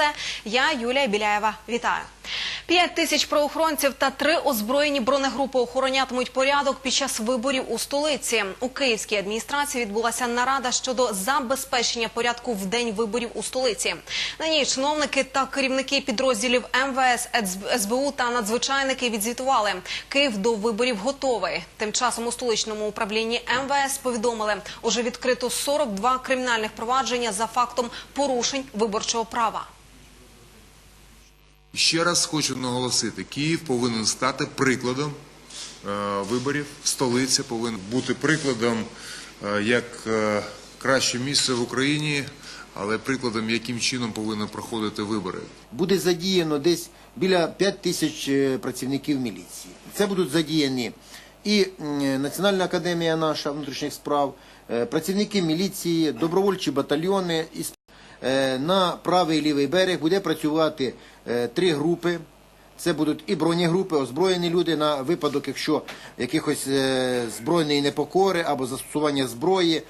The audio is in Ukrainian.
Це я, Юлія Біляєва. Вітаю. П'ять тисяч правоохоронців та три озброєні бронегрупи охоронятимуть порядок під час виборів у столиці. У київській адміністрації відбулася нарада щодо забезпечення порядку в день виборів у столиці. На ній чиновники та керівники підрозділів МВС, СБУ та надзвичайники відзвітували. Київ до виборів готовий. Тим часом у столичному управлінні МВС повідомили, уже відкрито 42 кримінальних провадження за фактом порушень виборчого права. Ще раз хочу наголосити, Київ повинен стати прикладом е, виборів, столиця повинна бути прикладом е, як е, краще місце в Україні, але прикладом, яким чином повинні проходити вибори. буде задіяно десь біля 5 тисяч працівників міліції. Це будуть задіяні і Національна академія наша внутрішніх справ, працівники міліції, добровольчі батальйони. І на правий і лівий берег буде працювати е, три групи. Це будуть і бронегрупи, озброєні люди на випадок, якщо якихось е, збройної непокори або застосування зброї.